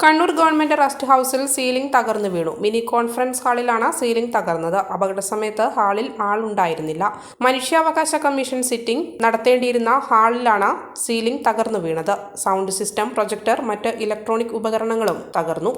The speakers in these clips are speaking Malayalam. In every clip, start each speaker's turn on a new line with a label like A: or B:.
A: കണ്ണൂർ ഗവൺമെന്റ് റെസ്റ്റ് ഹൌസിൽ സീലിംഗ് തകർന്നു വീണു മിനി കോൺഫറൻസ് ഹാളിലാണ് സീലിംഗ് തകർന്നത് അപകട സമയത്ത് ഹാളിൽ ആളുണ്ടായിരുന്നില്ല മനുഷ്യാവകാശ കമ്മീഷൻ സിറ്റിംഗ് നടത്തേണ്ടിയിരുന്ന ഹാളിലാണ് സീലിംഗ് തകർന്നു വീണത് സൗണ്ട് സിസ്റ്റം പ്രൊജക്ടർ മറ്റ് ഇലക്ട്രോണിക് ഉപകരണങ്ങളും തകർന്നു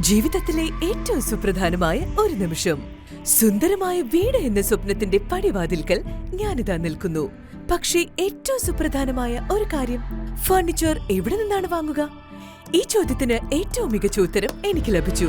B: ജീവിതത്തിലെ ഏറ്റവും സുപ്രധാനമായ ഒരു നിമിഷം. സുന്ദരമായ വീട് എന്ന സ്വപ്നത്തിന്റെ പടിവാതിൽക്കൽ ഞാനിതാ നിൽക്കുന്നു. പക്ഷേ ഏറ്റവും സുപ്രധാനമായ ഒരു കാര്യം ഫർണിച്ചർ എവിടെ നിന്നാണ് വാങ്ങുക? ഈ ചോദ്യത്തിന് ഏറ്റവും മികച്ച ഉത്തരം എനിക്ക് ലഭിച്ചു.